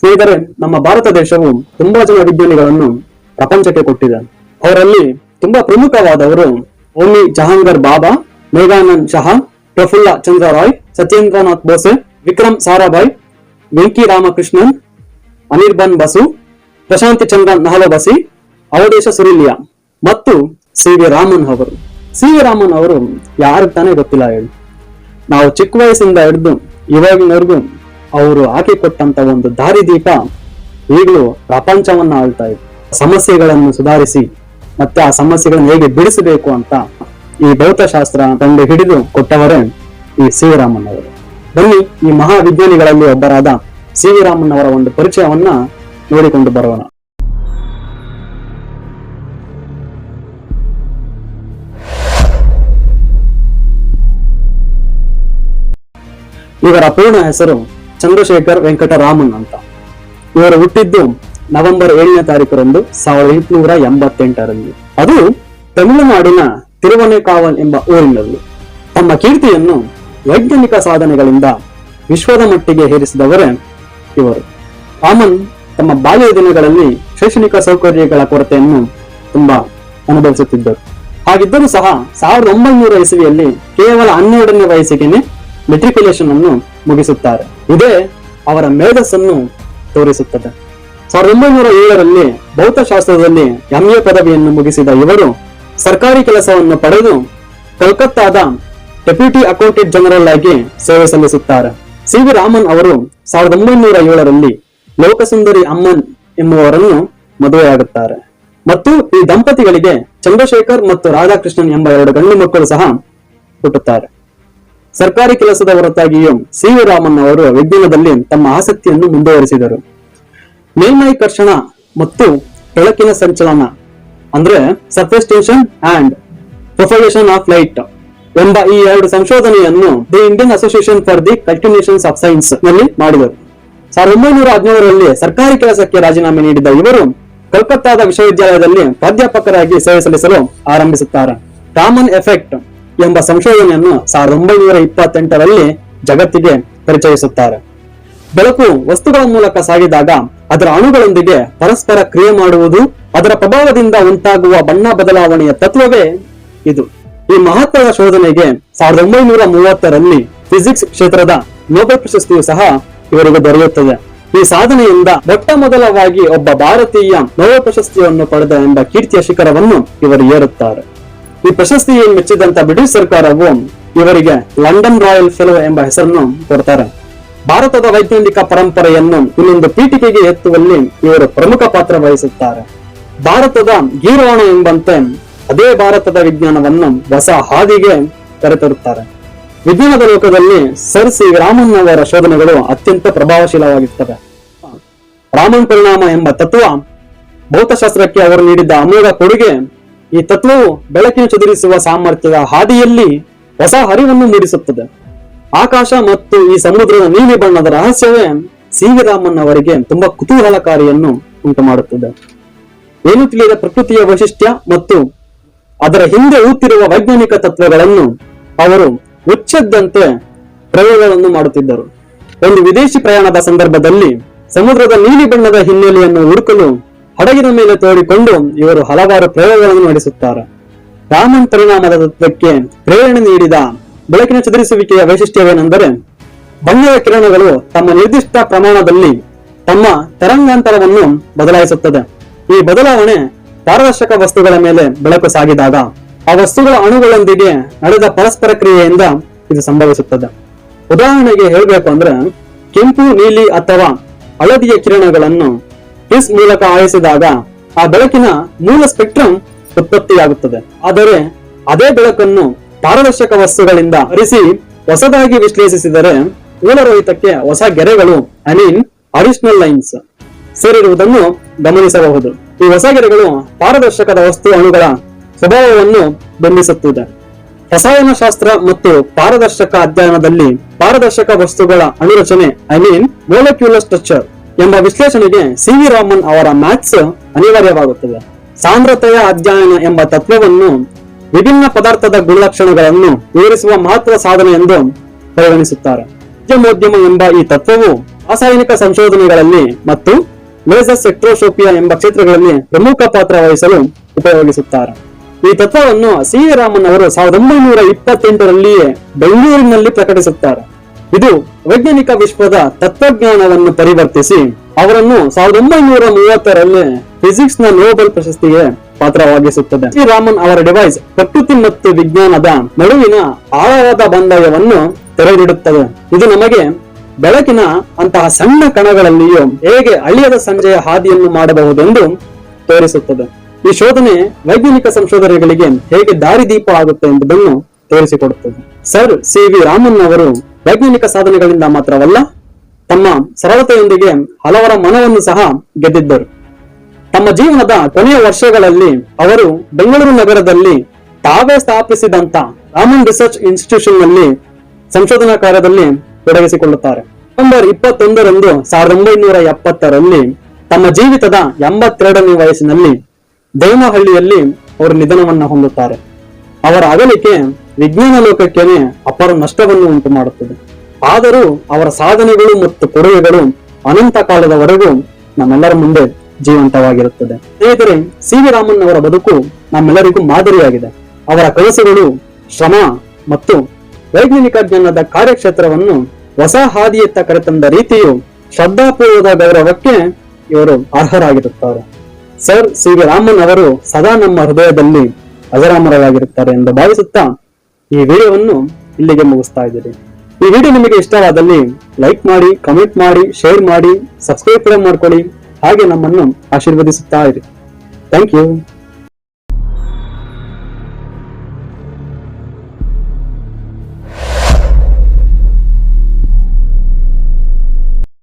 ಸ್ನೇಹಿತರೆ, ನಮ್ಮ ಭಾರತ ದೇಶವು ತುಂಬಾ ಜನ ವಿಜ್ಞಾನಿಗಳನ್ನು ಪ್ರಪಂಚಕ್ಕೆ ಕೊಟ್ಟಿದೆ. ಅವರಲ್ಲಿ ತುಂಬಾ ಪ್ರಮುಖವಾದವರು ಓಮಿ ಜಹಾಂಗರ್ ಬಾಬಾ, ಮೇಘಾನಂದ್ ಶಹಾ, ಪ್ರಫುಲ್ಲ ಚಂದ್ರ ರಾಯ್, ಸತ್ಯೇಂದ್ರನಾಥ್ ಬೋಸೆ, ವಿಕ್ರಮ್ ಸಾರಾಭಾಯ್, ವೆಂಕಿ ರಾಮಕೃಷ್ಣನ್ ಅನಿರ್ಬನ್ ಬಸು, ಪ್ರಶಾಂತಿ ಚಂದ್ರ ನಹಲಬಸಿ, ಅವಧೇಶ ಸುರಿಲಿಯಾ ಮತ್ತು ಸಿ ವಿ ರಾಮನ್ ಅವರು. ಸಿ ವಿ ರಾಮನ್ ಅವರು ಯಾರು ತಾನೇ ಗೊತ್ತಿಲ್ಲ ಹೇಳಿ. ನಾವು ಚಿಕ್ಕ ವಯಸ್ಸಿಂದ ಹಿಡಿದು ಇವಾಗಿನವರೆಗೂ ಅವರು ಹಾಕಿಕೊಟ್ಟಂತ ಒಂದು ದಾರಿದೀಪ ಈಗಲೂ ಪ್ರಪಂಚವನ್ನ ಆಳ್ತಾ ಇದೆ. ಸಮಸ್ಯೆಗಳನ್ನು ಸುಧಾರಿಸಿ ಮತ್ತೆ ಆ ಸಮಸ್ಯೆಗಳನ್ನು ಹೇಗೆ ಬಿಡಿಸಬೇಕು ಅಂತ ಈ ಭೌತಶಾಸ್ತ್ರ ಕಂಡು ಹಿಡಿದು ಕೊಟ್ಟವರೇ ಈ ರಾಮನ್ ಅವರು ಬನ್ನಿ ಈ ಮಹಾವಿಜ್ಞಾನಿಗಳಲ್ಲಿ ಒಬ್ಬರಾದ ಸಿ ರಾಮನ್ ಅವರ ಒಂದು ಪರಿಚಯವನ್ನ ನೋಡಿಕೊಂಡು ಬರೋಣ. ಇವರ ಪೂರ್ಣ ಹೆಸರು ಚಂದ್ರಶೇಖರ್ ವೆಂಕಟರಾಮನ್ ಅಂತ. ಇವರು ಹುಟ್ಟಿದ್ದು ನವೆಂಬರ್ ಏಳನೇ ತಾರೀಕರಂದು ಸಾವಿರದ ಎಂಟುನೂರ ಎಂಬತ್ತೆಂಟರಲ್ಲಿ. ಅದು ತಮಿಳುನಾಡಿನ ತಿರುವನೆಕಾವಲ್ ಎಂಬ ಊರಿನಲ್ಲಿ. ತಮ್ಮ ಕೀರ್ತಿಯನ್ನು ವೈಜ್ಞಾನಿಕ ಸಾಧನೆಗಳಿಂದ ವಿಶ್ವದ ಮಟ್ಟಿಗೆ ಹೇರಿಸಿದವರೇ ಇವರು. ರಾಮನ್ ತಮ್ಮ ಬಾಲ್ಯ ದಿನಗಳಲ್ಲಿ ಶೈಕ್ಷಣಿಕ ಸೌಕರ್ಯಗಳ ಕೊರತೆಯನ್ನು ತುಂಬಾ ಅನುಭವಿಸುತ್ತಿದ್ದರು. ಹಾಗಿದ್ದರೂ ಸಹ ಸಾವಿರದ ಒಂಬೈನೂರ ಇಸವಿಯಲ್ಲಿ ಕೇವಲ ಹನ್ನೆರಡನೇ ವಯಸ್ಸಿಗೆನೆ ಮೆಟ್ರಿಕ್ಯುಲೇಷನ್ ಅನ್ನು ಮುಗಿಸುತ್ತಾರೆ. ಇದೇ ಅವರ ಮೇಧಸ್ಸನ್ನು ತೋರಿಸುತ್ತದೆ. ಸಾವಿರದ ಒಂಬೈನೂರ ಏಳರಲ್ಲಿ ಭೌತಶಾಸ್ತ್ರದಲ್ಲಿ ಎಂಎ ಪದವಿಯನ್ನು ಮುಗಿಸಿದ ಇವರು ಸರ್ಕಾರಿ ಕೆಲಸವನ್ನು ಪಡೆದು ಕಲ್ಕತ್ತಾದ ಡೆಪ್ಯೂಟಿ ಅಕೌಂಟೆಂಟ್ ಜನರಲ್ ಆಗಿ ಸೇವೆ ಸಲ್ಲಿಸುತ್ತಾರೆ. ಸಿ ವಿ ರಾಮನ್ ಅವರು ಸಾವಿರದ ಒಂಬೈನೂರ ಏಳರಲ್ಲಿ ಲೋಕಸುಂದರಿ ಅಮ್ಮನ್ ಎಂಬುವರನ್ನು ಮದುವೆಯಾಗುತ್ತಾರೆ. ಮತ್ತು ಈ ದಂಪತಿಗಳಿಗೆ ಚಂದ್ರಶೇಖರ್ ಮತ್ತು ರಾಧಾಕೃಷ್ಣನ್ ಎಂಬ ಎರಡು ಗಂಡು ಮಕ್ಕಳು ಸಹ ಹುಟ್ಟುತ್ತಾರೆ. ಸರ್ಕಾರಿ ಕೆಲಸದ ಹೊರತಾಗಿಯೂ ಸಿ ವಿ ಅವರು ವಿಜ್ಞಾನದಲ್ಲಿ ತಮ್ಮ ಆಸಕ್ತಿಯನ್ನು ಮುಂದುವರಿಸಿದರು. ಮೇಲ್ಮೈ ಕರ್ಷಣ ಮತ್ತು ಬೆಳಕಿನ ಸಂಚಲನ, ಅಂದ್ರೆ surface tension and propagation of light ಎಂಬ ಈ ಎರಡು ಸಂಶೋಧನೆಯನ್ನು the Indian association for the cultivation of ಸೈನ್ಸ್ನಲ್ಲಿ ಮಾಡಿದರು. ಸಾವಿರದ ಒಂಬೈನೂರ ಹದಿನೇಳರಲ್ಲಿ ಸರ್ಕಾರಿ ಕೆಲಸಕ್ಕೆ ರಾಜೀನಾಮೆ ನೀಡಿದ ಇವರು ಕಲ್ಕತ್ತಾದ ವಿಶ್ವವಿದ್ಯಾಲಯದಲ್ಲಿ ಪ್ರಾಧ್ಯಾಪಕರಾಗಿ ಸೇವೆ ಸಲ್ಲಿಸಲು ಆರಂಭಿಸುತ್ತಾರೆ. ಕಾಮನ್ ಎಫೆಕ್ಟ್ ಎಂಬ ಸಂಶೋಧನೆಯನ್ನು ಸಾವಿರದ ಒಂಬೈನೂರ ಇಪ್ಪತ್ತೆಂಟರಲ್ಲಿ ಜಗತ್ತಿಗೆ ಪರಿಚಯಿಸುತ್ತಾರೆ. ಬೆಳಕು ವಸ್ತುಗಳ ಮೂಲಕ ಸಾಗಿದಾಗ ಅದರ ಅಣುಗಳೊಂದಿಗೆ ಪರಸ್ಪರ ಕ್ರಿಯೆ ಮಾಡುವುದು, ಅದರ ಪ್ರಭಾವದಿಂದ ಉಂಟಾಗುವ ಬಣ್ಣ ಬದಲಾವಣೆಯ ತತ್ವವೇ ಇದು. ಈ ಮಹತ್ವದ ಶೋಧನೆಗೆ ಸಾವಿರದ ಒಂಬೈನೂರ ಮೂವತ್ತರಲ್ಲಿ ಫಿಸಿಕ್ಸ್ ಕ್ಷೇತ್ರದ ನೊಬೆಲ್ ಪ್ರಶಸ್ತಿಯು ಸಹ ಇವರಿಗೆ ದೊರೆಯುತ್ತದೆ. ಈ ಸಾಧನೆಯಿಂದ ಮೊಟ್ಟ ಮೊದಲವಾಗಿ ಒಬ್ಬ ಭಾರತೀಯ ನೊಬೆಲ್ ಪ್ರಶಸ್ತಿಯನ್ನು ಪಡೆದ ಎಂಬ ಕೀರ್ತಿಯ ಶಿಖರವನ್ನು ಇವರು ಏರುತ್ತಾರೆ. ಈ ಪ್ರಶಸ್ತಿಯನ್ನು ಮೆಚ್ಚಿದಂತ ಬ್ರಿಟಿಷ್ ಸರ್ಕಾರವು ಇವರಿಗೆ ಲಂಡನ್ ರಾಯಲ್ ಫೆಲೋ ಎಂಬ ಹೆಸರನ್ನು ಕೊಡ್ತಾರೆ. ಭಾರತದ ವೈಜ್ಞಾನಿಕ ಪರಂಪರೆಯನ್ನು ಇನ್ನೊಂದು ಪೀಠಿಕೆಗೆ ಎತ್ತುವಲ್ಲಿ ಇವರು ಪ್ರಮುಖ ಪಾತ್ರ ವಹಿಸುತ್ತಾರೆ. ಭಾರತದ ಗೀರೋಣ ಎಂಬಂತೆ ಅದೇ ಭಾರತದ ವಿಜ್ಞಾನವನ್ನು ಹೊಸ ಹಾದಿಗೆ ಕರೆತರುತ್ತಾರೆ. ವಿಜ್ಞಾನದ ಲೋಕದಲ್ಲಿ ಸರ್ ಸಿ ರಾಮನ್ ಅವರ ಶೋಧನೆಗಳು ಅತ್ಯಂತ ಪ್ರಭಾವಶೀಲವಾಗಿರ್ತವೆ. ರಾಮನ್ ಪರಿಣಾಮ ಎಂಬ ತತ್ವ ಭೌತಶಾಸ್ತ್ರಕ್ಕೆ ಅವರು ನೀಡಿದ್ದ ಅಮೋಘ ಕೊಡುಗೆ ಈ ತತ್ವವು ಬೆಳಕಿನ ಚದುರಿಸುವ ಸಾಮರ್ಥ್ಯದ ಹಾದಿಯಲ್ಲಿ ಹೊಸ ಹರಿವನ್ನು ಮೂಡಿಸುತ್ತದೆ. ಆಕಾಶ ಮತ್ತು ಈ ಸಮುದ್ರದ ನೀಲಿ ಬಣ್ಣದ ರಹಸ್ಯವೇ ಸಿ ವಿ ರಾಮನ್ ಅವರಿಗೆ ತುಂಬಾ ಕುತೂಹಲಕಾರಿಯನ್ನು ಉಂಟು ಮಾಡುತ್ತದೆ ಏನು ತಿಳಿಯದ ಪ್ರಕೃತಿಯ ವೈಶಿಷ್ಟ್ಯ ಮತ್ತು ಅದರ ಹಿಂದೆ ಊತಿರುವ ವೈಜ್ಞಾನಿಕ ತತ್ವಗಳನ್ನು ಅವರು ಮುಚ್ಚದ್ದಂತೆ ಪ್ರಯೋಗಗಳನ್ನು ಮಾಡುತ್ತಿದ್ದರು. ಒಂದು ವಿದೇಶಿ ಪ್ರಯಾಣದ ಸಂದರ್ಭದಲ್ಲಿ ಸಮುದ್ರದ ನೀಲಿ ಬಣ್ಣದ ಹಿನ್ನೆಲೆಯನ್ನು ಹುಡುಕಲು ಹಡಗಿನ ಮೇಲೆ ತೋಡಿಕೊಂಡು ಇವರು ಹಲವಾರು ಪ್ರಯೋಗಗಳನ್ನು ನಡೆಸುತ್ತಾರೆ. ರಾಮನ್ ಪರಿಣಾಮದ ತತ್ವಕ್ಕೆ ಪ್ರೇರಣೆ ನೀಡಿದ ಬೆಳಕಿನ ಚದುರಿಸುವಿಕೆಯ ವೈಶಿಷ್ಟ್ಯವೇನೆಂದರೆ ಬಣ್ಣದ ಕಿರಣಗಳು ತಮ್ಮ ನಿರ್ದಿಷ್ಟ ಪ್ರಮಾಣದಲ್ಲಿ ತಮ್ಮ ತರಂಗಾಂತರವನ್ನು ಬದಲಾಯಿಸುತ್ತದೆ. ಈ ಬದಲಾವಣೆ ಪಾರದರ್ಶಕ ವಸ್ತುಗಳ ಮೇಲೆ ಬೆಳಕು ಸಾಗಿದಾಗ ಆ ವಸ್ತುಗಳ ಅಣುಗಳೊಂದಿಗೆ ನಡೆದ ಪರಸ್ಪರ ಕ್ರಿಯೆಯಿಂದ ಇದು ಸಂಭವಿಸುತ್ತದೆ. ಉದಾಹರಣೆಗೆ ಹೇಳಬೇಕು ಅಂದ್ರೆ, ಕೆಂಪು, ನೀಲಿ ಅಥವಾ ಹಳದಿಯ ಕಿರಣಗಳನ್ನು ಹಿಸ್ ಮೂಲಕ ಆಯಿಸಿದಾಗ ಆ ಬೆಳಕಿನ ಮೂಲ ಸ್ಪೆಕ್ಟ್ರಮ್ ಉತ್ಪತ್ತಿಯಾಗುತ್ತದೆ. ಆದರೆ ಅದೇ ಬೆಳಕನ್ನು ಪಾರದರ್ಶಕ ವಸ್ತುಗಳಿಂದ ಹರಿಸಿ ಹೊಸದಾಗಿ ವಿಶ್ಲೇಷಿಸಿದರೆ ಮೂಲರಹಿತಕ್ಕೆ ಹೊಸ ಗೆರೆಗಳು ಐ ಮೀನ್ ಅಡಿಷನಲ್ ಲೈನ್ಸ್ ಸೇರಿರುವುದನ್ನು ಗಮನಿಸಬಹುದು. ಈ ಹೊಸ ಗೆರೆಗಳು ಪಾರದರ್ಶಕದ ವಸ್ತು ಅಣುಗಳ ಸ್ವಭಾವವನ್ನು ಬಂಧಿಸುತ್ತಿದೆ ರಸಾಯನಶಾಸ್ತ್ರ ಮತ್ತು ಪಾರದರ್ಶಕ ಅಧ್ಯಯನದಲ್ಲಿ ಪಾರದರ್ಶಕ ವಸ್ತುಗಳ ಅಣುರಚನೆ ಐ ಮೀನ್ ಮೋಲಕ್ಯುಲರ್ ಸ್ಟ್ರಕ್ಚರ್ ಎಂಬ ವಿಶ್ಲೇಷಣೆಗೆ ಸಿ ವಿ ರಾಮನ್ ಅವರ ಮ್ಯಾಥ್ಸ್ ಅನಿವಾರ್ಯವಾಗುತ್ತದೆ. ಸಾಂದ್ರತೆಯ ಅಧ್ಯಯನ ಎಂಬ ತತ್ವವನ್ನು ವಿಭಿನ್ನ ಪದಾರ್ಥದ ಗುಣಲಕ್ಷಣಗಳನ್ನು ವಿವರಿಸುವ ಮಹತ್ವದ ಸಾಧನೆ ಎಂದು ಪರಿಗಣಿಸುತ್ತಾರೆ. ಉದ್ಯಮೋದ್ಯಮ ಎಂಬ ಈ ತತ್ವವು ರಾಸಾಯನಿಕ ಸಂಶೋಧನೆಗಳಲ್ಲಿ ಮತ್ತು ಲೇಸರ್ ಸೆಟ್ರೋಶೋಪಿಯಾ ಎಂಬ ಕ್ಷೇತ್ರಗಳಲ್ಲಿ ಪ್ರಮುಖ ಪಾತ್ರ ವಹಿಸಲು ಉಪಯೋಗಿಸುತ್ತಾರೆ. ಈ ತತ್ವವನ್ನು ಸಿ ವಿ ರಾಮನ್ ಅವರು ಸಾವಿರದ ಒಂಬೈನೂರ ಇಪ್ಪತ್ತೆಂಟರಲ್ಲಿಯೇ ಬೆಂಗಳೂರಿನಲ್ಲಿ ಪ್ರಕಟಿಸುತ್ತಾರೆ. ಇದು ವೈಜ್ಞಾನಿಕ ವಿಶ್ವದ ತತ್ವಜ್ಞಾನವನ್ನು ಪರಿವರ್ತಿಸಿ ಅವರನ್ನು ಸಾವಿರದ ಒಂಬೈನೂರ ಮೂವತ್ತರಲ್ಲಿ ಫಿಸಿಕ್ಸ್ನ ನೋಬೆಲ್ ಪ್ರಶಸ್ತಿಗೆ ಪಾತ್ರವಾಗಿಸುತ್ತದೆ. ಸಿ ರಾಮನ್ ಅವರ ಡಿವೈಸ್ ಪ್ರಕೃತಿ ಮತ್ತು ವಿಜ್ಞಾನದ ನಡುವಿನ ಆಳವಾದ ಬಾಂಧವ್ಯವನ್ನು ತೆರೆದಿಡುತ್ತದೆ. ಇದು ನಮಗೆ ಬೆಳಕಿನ ಅಂತಹ ಸಣ್ಣ ಕಣಗಳಲ್ಲಿಯೂ ಹೇಗೆ ಅಳಿಯದ ಸಂಜೆಯ ಹಾದಿಯನ್ನು ಮಾಡಬಹುದೆಂದು ತೋರಿಸುತ್ತದೆ. ಈ ಶೋಧನೆ ವೈಜ್ಞಾನಿಕ ಸಂಶೋಧನೆಗಳಿಗೆ ಹೇಗೆ ದಾರಿದೀಪ ಆಗುತ್ತೆ ಎಂಬುದನ್ನು ತೋರಿಸಿಕೊಡುತ್ತದೆ. ಸರ್ ಸಿ ವಿ ರಾಮನ್ ಅವರು ವೈಜ್ಞಾನಿಕ ಸಾಧನೆಗಳಿಂದ ಮಾತ್ರವಲ್ಲ, ತಮ್ಮ ಸರಳತೆಯೊಂದಿಗೆ ಹಲವರ ಮನವನ್ನು ಸಹ ಗೆದ್ದಿದ್ದರು. ತಮ್ಮ ಜೀವನದ ಕೊನೆಯ ವರ್ಷಗಳಲ್ಲಿ ಅವರು ಬೆಂಗಳೂರು ನಗರದಲ್ಲಿ ತಾವೇ ಸ್ಥಾಪಿಸಿದಂತ ರಾಮನ್ ರಿಸರ್ಚ್ ಇನ್ಸ್ಟಿಟ್ಯೂಷನ್ನಲ್ಲಿ ಸಂಶೋಧನಾ ಕಾರ್ಯದಲ್ಲಿ ತೊಡಗಿಸಿಕೊಳ್ಳುತ್ತಾರೆ. ನವೆಂಬರ್ ಇಪ್ಪತ್ತೊಂದರಂದು ಸಾವಿರದ ಒಂಬೈನೂರ ಎಪ್ಪತ್ತರಲ್ಲಿ ತಮ್ಮ ಜೀವಿತದ ಎಂಬತ್ತೆರಡನೇ ವಯಸ್ಸಿನಲ್ಲಿ ದೇವನಹಳ್ಳಿಯಲ್ಲಿ ಅವರು ನಿಧನವನ್ನು ಹೊಂದುತ್ತಾರೆ. ಅವರ ಅಗಲಿಕೆ ವಿಜ್ಞಾನ ಲೋಕಕ್ಕೇನೆ ಅಪಾರ ನಷ್ಟವನ್ನು ಉಂಟು ಮಾಡುತ್ತದೆ ಆದರೂ ಅವರ ಸಾಧನೆಗಳು ಮತ್ತು ಕೊಡುಗೆಗಳು ಅನಂತ ಕಾಲದವರೆಗೂ ನಮ್ಮೆಲ್ಲರ ಮುಂದೆ ಜೀವಂತವಾಗಿರುತ್ತದೆ. ಸ್ನೇಹಿತರೆ, ಸಿ ವಿ ರಾಮನ್ ಅವರ ಬದುಕು ನಮ್ಮೆಲ್ಲರಿಗೂ ಮಾದರಿಯಾಗಿದೆ. ಅವರ ಕನಸುಗಳು ಶ್ರಮ ಮತ್ತು ವೈಜ್ಞಾನಿಕ ಜ್ಞಾನದ ಕಾರ್ಯಕ್ಷೇತ್ರವನ್ನು ಹೊಸ ಹಾದಿಯತ್ತ ಕರೆತಂದ ರೀತಿಯು ಶ್ರದ್ಧಾಪೂರ್ವದ ಗೌರವಕ್ಕೆ ಇವರು ಅರ್ಹರಾಗಿರುತ್ತಾರೆ. ಸರ್ ಸಿ ವಿ ರಾಮನ್ ಅವರು ಸದಾ ನಮ್ಮ ಹೃದಯದಲ್ಲಿ ಅಜರಾಮರವಾಗಿರುತ್ತಾರೆ ಎಂದು ಭಾವಿಸುತ್ತಾ ಈ ವಿಡಿಯೋವನ್ನು ಇಲ್ಲಿಗೆ ಮುಗಿಸ್ತಾ ಇದ್ದೀರಿ ಈ ವಿಡಿಯೋ ನಿಮಗೆ ಇಷ್ಟವಾದಲ್ಲಿ ಲೈಕ್ ಮಾಡಿ, ಕಮೆಂಟ್ ಮಾಡಿ, ಶೇರ್ ಮಾಡಿ, ಸಬ್ಸ್ಕ್ರೈಬ್ ಕೂಡ ಮಾಡ್ಕೊಳ್ಳಿ. ಹಾಗೆ ನಮ್ಮನ್ನು ಆಶೀರ್ವದಿಸುತ್ತಾ ಇರಿ. Thank you.